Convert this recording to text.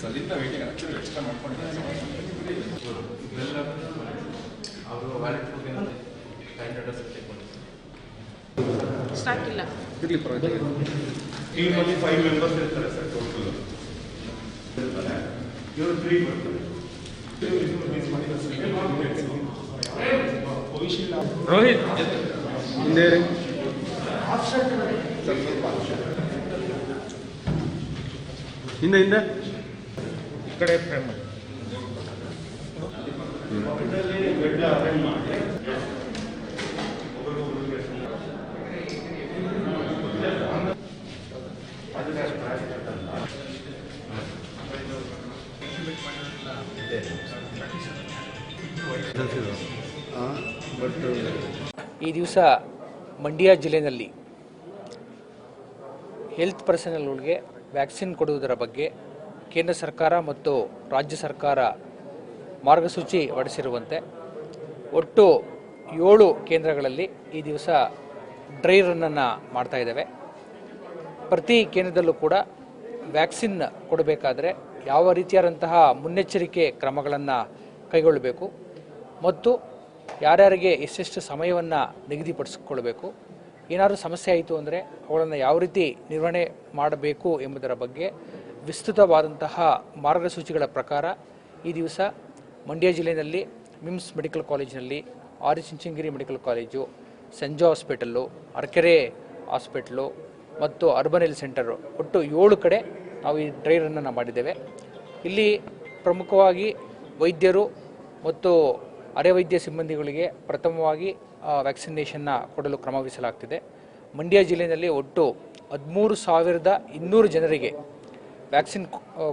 ಸಲ್ಲಿಂದ waiting actually extra ಮಾಡ್ಕೊಂಡಿದ್ದಾರೆ stock ಇಲ್ಲ. ಟೀಮಲ್ಲಿ ಫೈವ್ ಮೆಂಬರ್ಸ್ ಇರ್ತಾರೆ ಸರ್ ಟೋಟಲ್ ಇರ್ತಾರೆ. ಇವರು ತ್ರೀ ಬರ್ತಾರೆ ರೋಹಿತ್. ಹಿಂದೆ. ಹಿಂದೆ ಹಿಂದೆ. ಈ ಕಡೆ ಫ್ರೇಮ್ ಮಾಡಿ ಈ ದಿವಸ ಮಂಡ್ಯ ಜಿಲ್ಲೆಯಲ್ಲಿ ಹೆಲ್ತ್ ಪರ್ಸನಲ್ಗಳಿಗೆ ವ್ಯಾಕ್ಸಿನ್ ಕೊಡುವುದರ ಬಗ್ಗೆ ಕೇಂದ್ರ ಸರ್ಕಾರ ಮತ್ತು ರಾಜ್ಯ ಸರ್ಕಾರ ಮಾರ್ಗಸೂಚಿ ಹೊರಡಿಸಿರುವಂತೆ ಒಟ್ಟು ಏಳು ಕೇಂದ್ರಗಳಲ್ಲಿ ಈ ದಿವಸ ಡ್ರೈ ರನ್ನನ್ನು ಮಾಡ್ತಾ ಇದ್ದೇವೆ. ಪ್ರತಿ ಕೇಂದ್ರದಲ್ಲೂ ಕೂಡ ವ್ಯಾಕ್ಸಿನ್ ಕೊಡಬೇಕಾದ್ರೆ ಯಾವ ರೀತಿಯಾದಂತಹ ಮುನ್ನೆಚ್ಚರಿಕೆ ಕ್ರಮಗಳನ್ನು ಕೈಗೊಳ್ಳಬೇಕು ಮತ್ತು ಯಾರ್ಯಾರಿಗೆ ಎಷ್ಟೆಷ್ಟು ಸಮಯವನ್ನು ನಿಗದಿಪಡಿಸಿಕೊಳ್ಬೇಕು ಏನಾದರೂ ಸಮಸ್ಯೆ ಆಯಿತು ಅಂದರೆ ಅವುಗಳನ್ನು ಯಾವ ರೀತಿ ನಿರ್ವಹಣೆ ಮಾಡಬೇಕು ಎಂಬುದರ ಬಗ್ಗೆ ವಿಸ್ತೃತವಾದಂತಹ ಮಾರ್ಗಸೂಚಿಗಳ ಪ್ರಕಾರ ಈ ದಿವಸ ಮಂಡ್ಯ ಜಿಲ್ಲೆಯಲ್ಲಿ ಮಿಮ್ಸ್ ಮೆಡಿಕಲ್ ಕಾಲೇಜಿನಲ್ಲಿ ಆರ್ ಚುಂಚನಗಿರಿ ಮೆಡಿಕಲ್ ಕಾಲೇಜು, ಸಂಜೆ ಹಾಸ್ಪಿಟಲ್ಲು ಅರ್ಕೆರೆ ಹಾಸ್ಪಿಟ್ಲು ಮತ್ತು ಅರ್ಬನ್ ಹೆಲ್ತ್ ಸೆಂಟರು ಒಟ್ಟು ಏಳು ಕಡೆ ನಾವು ಈ ಡ್ರೈ ರನ್ನನ್ನು ಮಾಡಿದ್ದೇವೆ. ಇಲ್ಲಿ ಪ್ರಮುಖವಾಗಿ ವೈದ್ಯರು ಮತ್ತು ಅರೆವೈದ್ಯ ಸಿಬ್ಬಂದಿಗಳಿಗೆ ಪ್ರಥಮವಾಗಿ ವ್ಯಾಕ್ಸಿನೇಷನ್ನ ಕೊಡಲು ಕ್ರಮ ವಹಿಸಲಾಗ್ತಿದೆ. ಮಂಡ್ಯ ಜಿಲ್ಲೆಯಲ್ಲಿ ಒಟ್ಟು ಹದಿಮೂರು ಸಾವಿರದ ಇನ್ನೂರು ಜನರಿಗೆ ವ್ಯಾಕ್ಸಿನ್